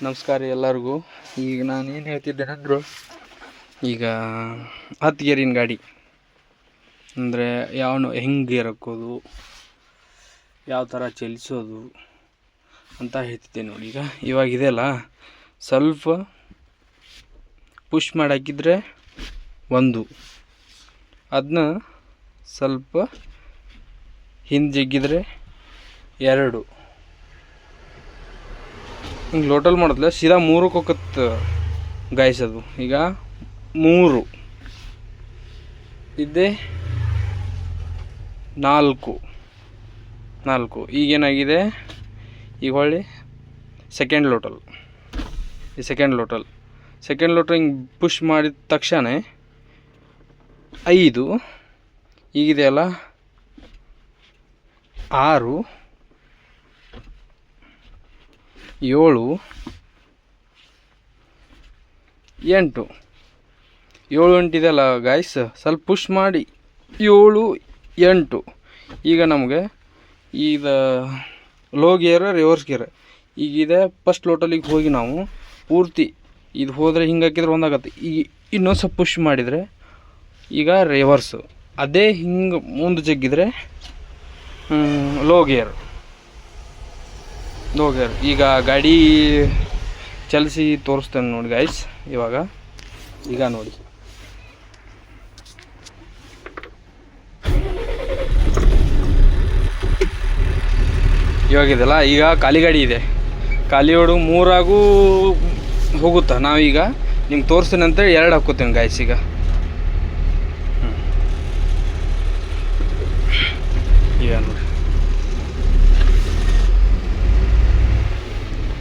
ನಮಸ್ಕಾರ ಎಲ್ಲರಿಗೂ. ಈಗ ನಾನು ಏನು ಹೇಳ್ತಿದ್ದೇನೆಂದ್ರು, ಈಗ ಹತ್ತು ಗೇರಿನ ಗಾಡಿ. ಅಂದರೆ ಯಾವನು ಹೆಂಗೆ ಗೇರ್ ಯಾವ ಥರ ಚಲಿಸೋದು ಅಂತ ಹೇಳ್ತಿದ್ದೆ ನೋಡಿ. ಈಗ ಇವಾಗ ಇದೆಯಲ್ಲ ಸ್ವಲ್ಪ ಪುಷ್ ಮಾಡಾಕಿದ್ರೆ ಒಂದು. ಅದನ್ನ ಸ್ವಲ್ಪ ಹಿಂದೆ ಜಗ್ಗಿದ್ರೆ ಎರಡು. ಹಿಂಗೆ ಲೋಟಲ್ ಮಾಡಿದ್ಲೆ ಸೀದಾ ಮೂರಕ್ಕೆ ಹೋಗತ್ತೆ ಅದು. ಈಗ ಮೂರು. ಇದ್ದೇ ನಾಲ್ಕು. ನಾಲ್ಕು. ಈಗೇನಾಗಿದೆ ಈಗ ಹೊಳ್ಳಿ ಸೆಕೆಂಡ್ ಲೋಟಲ್ ಈ ಸೆಕೆಂಡ್ ಲೋಟಲ್ ಸೆಕೆಂಡ್ ಲೋಟಲ್ ಹಿಂಗೆ ಪುಷ್ ಮಾಡಿದ ತಕ್ಷಣ ಐದು. ಈಗಿದೆಯಲ್ಲ ಆರು. ಏಳು, ಎಂಟು. ಏಳು ಎಂಟಿದೆಯಲ್ಲ ಗಾಯ್ಸ್ ಸ್ವಲ್ಪ ಪುಷ್ ಮಾಡಿ. ಏಳು, ಎಂಟು. ಈಗ ನಮಗೆ ಈಗ ಲೋ ಗೇರ್ ರಿವರ್ಸ್ ಗಿಯರ್ ಈಗಿದೆ ಫಸ್ಟ್ ಲೋಟಲಿಗೆ ಹೋಗಿ ನಾವು ಪೂರ್ತಿ ಇದು ಹೋದರೆ ಹಿಂಗೆ ಹಾಕಿದ್ರೆ ಒಂದಾಗತ್ತೆ ಈಗ ಇನ್ನೊಂದು ಸ್ವಲ್ಪ ಪುಷ್ ಮಾಡಿದರೆ ಈಗ ರಿವರ್ಸು ಅದೇ ಹಿಂಗೆ ಮುಂದೆ ಜಗ್ಗಿದ್ರೆ ಲೋ ಗೇರ್ ಲೋ ಗೇರ್ ಈಗ ಗಾಡಿ ಚಲಿಸಿ ತೋರಿಸ್ತೇನೆ ನೋಡಿ ಗಾಯ್ಸ್ ಇವಾಗ. ಈಗ ನೋಡಿ. ಇವಾಗಿದೆಯಲ್ಲ ಈಗ ಖಾಲಿ ಗಾಡಿ ಇದೆ. ಖಾಲಿ ಹೊಡು ಮೂರಾಗೂ ಹೋಗುತ್ತಾ? ನಾವೀಗ ನಿಮ್ಗೆ ತೋರಿಸ್ತೀನಿ ಅಂತೇಳಿ ಎರಡು ಹಾಕೋತೀನಿ ಗಾಯ್ಸ್ ಈಗ. ಈಗ ನೋಡಿ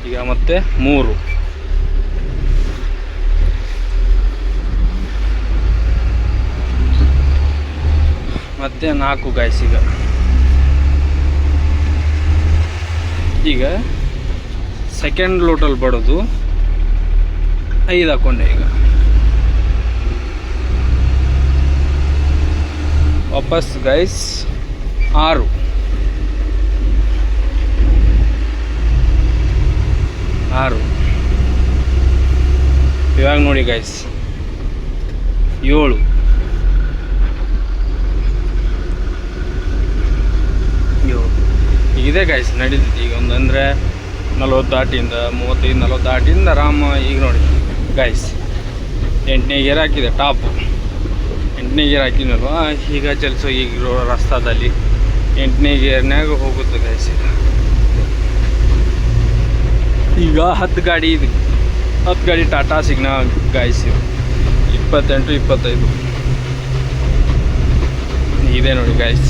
ಈಗ ಮತ್ತೆ ಮೂರು. ಮತ್ತೆ ನಾಲ್ಕು ಗಾಯ್ಸ್ ಈಗ. ಈಗ ಸೆಕೆಂಡ್ ಲೋಟಲ್ ಬಡೋದು ಐದು ಹಾಕೊಂಡೆ ಈಗ. ವಾಪಸ್ ಗೈಸ್ ಆರು. ಇವಾಗ ನೋಡಿ ಗೈಸ್ ಏಳು. ಏಳು. ಇದೆ ಗಾಯ್ಸ್ ನಡೀತೈತಿ ಈಗ ಒಂದು ಅಂದರೆ ನಲ್ವತ್ತು ದಾಟಿಂದ ಮೂವತ್ತೈದು, ನಲ್ವತ್ತು ದಾಟಿಂದ ಆರಾಮ ಈಗ ನೋಡಿ. ಗೈಸ್ ಎಂಟನೇ ಗೇರ್ ಹಾಕಿದೆ ಟಾಪು ಎಂಟನೇ ಗೇರ್ ಹಾಕಿನಲ್ವ ಈಗ ಚಲಿಸೋ ಈಗ ರಸ್ತಾದಲ್ಲಿ ಎಂಟನೇ ಗೇರ್ನಾಗ ಹೋಗುತ್ತೆ ಗೈಸ್ ಈಗ ಹತ್ತು ಗಾಡಿ ಇದು. ಹತ್ತು ಗಾಡಿ ಟಾಟಾ ಸಿಗ್ನಾ ಗಾಯಿಸಿ. ಇಪ್ಪತ್ತೆಂಟು ಇಪ್ಪತ್ತೈದು ಇದೆ ನೋಡಿ ಗಾಯ್ಸ್